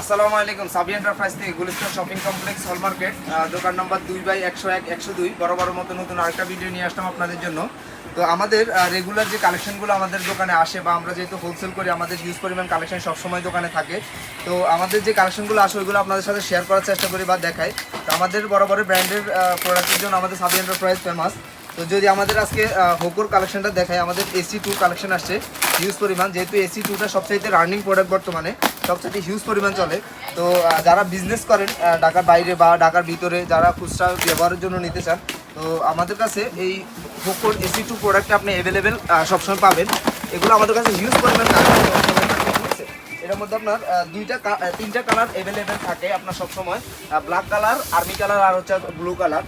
আসসালামু আলাইকুম। সাবি এন্টারপ্রাইজ থেকে Gulistan shopping complex hall market দোকান নম্বর দুই বাই একশো এক, একশো দুই। বড় বড় মতো নতুন আরেকটা ভিডিও নিয়ে আসলাম আপনাদের জন্য। তো আমাদের রেগুলার যে কালেকশনগুলো আমাদের দোকানে আসে বা আমরা যেহেতু হোলসেল করি, আমাদের হিউজ পরিমাণ কালেকশন সবসময় দোকানে থাকে। তো আমাদের যে কালেকশনগুলো আসে, ওইগুলো আপনাদের সাথে শেয়ার করার চেষ্টা করি বা দেখাই। তো আমাদের বড় ব্র্যান্ডের প্রোডাক্টের জন্য আমাদের সাবি এন্টারপ্রাইজ ফেমাস তো যদি আমাদের আজকে হোকোর কালেকশনটা দেখায় আমাদের এসি টু কালেকশন আসছে হিউজ পরিমাণ। যেহেতু এসি টুটা সবচাইতে রানিং প্রোডাক্ট বর্তমানে সবচাইতে হিউজ পরিমাণ চলে। তো যারা বিজনেস করেন ঢাকার বাইরে বা ঢাকার ভিতরে যারা খুচরা ব্যবহারের জন্য নিতে চান, তো আমাদের কাছে এই হোকোর এসি টু প্রোডাক্ট আপনি অ্যাভেলেবেল সবসময় পাবেন। এগুলো আমাদের কাছে হিউজ পরিমাণ এটার মধ্যে আপনার দুইটা তিনটা কালার অ্যাভেলেবেল থাকে আপনার সবসময়। ব্ল্যাক কালার আর্মি কালার আর হচ্ছে ব্লু কালার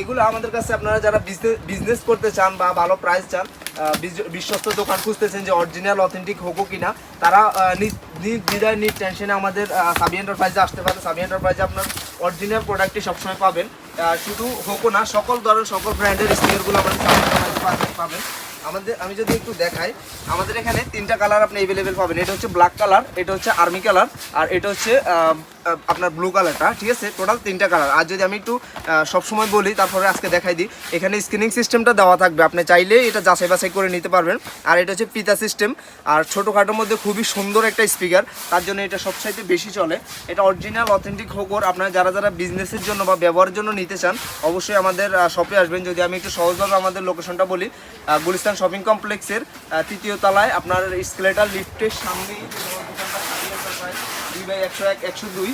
এগুলো আমাদের কাছে আপনারা যারা বিজনেস করতে চান বা ভালো প্রাইস চান বিশ্বস্ত দোকান খুঁজতেছেন যে অরিজিনাল অথেন্টিক হোক কিনা, তারা দ্বিধায় নিট টেনশনে আমাদের সাবি এন্টারপ্রাইজে আসতে পারে সাবি এন্টারপ্রাইজে আপনার অরিজিনাল প্রোডাক্টটি সবসময় পাবেন। শুধু হোকো না, সকল ধরনের, সকল ব্র্যান্ডের স্টিকারগুলো আমাদের পাবেন। আমাদের আমি যদি একটু দেখাই আমাদের এখানে তিনটা কালার আপনি অ্যাভেলেবেল পাবেন। এটা হচ্ছে ব্ল্যাক কালার এটা হচ্ছে আর্মি কালার আর এটা হচ্ছে আপনার ব্লু কালারটা ঠিক আছে? টোটাল তিনটা কালার আর যদি আমি একটু সবসময় বলি তারপরে আজকে দেখাই দিই। এখানে স্ক্রিনিং সিস্টেমটা দেওয়া থাকবে। আপনি চাইলে এটা যাচাই বাছাই করে নিতে পারবেন। আর এটা হচ্ছে পিতা সিস্টেম আর ছোটোখাটোর মধ্যে খুবই সুন্দর একটা স্পিকার তার জন্য এটা সবচাইতে বেশি চলে। এটা অরিজিনাল অথেন্টিক হোকর আপনারা যারা যারা বিজনেসের জন্য বা ব্যবহারের জন্য নিতে চান অবশ্যই আমাদের শপে আসবেন। যদি আমি একটু সহজভাবে আমাদের লোকেশনটা বলি আহ, গুলিস্তান শপিং কমপ্লেক্সের তৃতীয় তলায় আপনার স্কেলেটার লিফটের সামনেই দুই বাই একশো এক, একশো দুই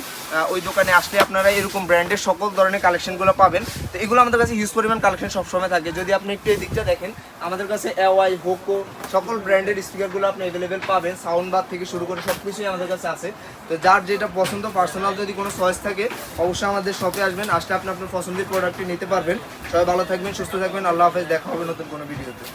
ওই দোকানে আসলে আপনারা এরকম ব্র্যান্ডের সকল ধরনের কালেকশনগুলো পাবেন। তো এগুলো আমাদের কাছে হিউজ পরিমাণ কালেকশন সবসময় থাকে। যদি আপনি একটু এই দিকটা দেখেন, আমাদের কাছে এওয়াই হোকো সকল ব্র্যান্ডের স্পিকারগুলো আপনি অ্যাভেলেবেল পাবেন। সাউন্ড বার থেকে শুরু করে সব কিছুই আমাদের কাছে আছে। তো যার যেটা পছন্দ পার্সোনাল যদি কোনো চয়েস থাকে, অবশ্যই আমাদের শপে আসবেন। আসলে আপনি আপনার পছন্দের প্রোডাক্টটি নিতে পারবেন। সবাই ভালো থাকবেন, সুস্থ থাকবেন। আল্লাহ হাফেজ। দেখা হবে নতুন কোনো ভিডিওতে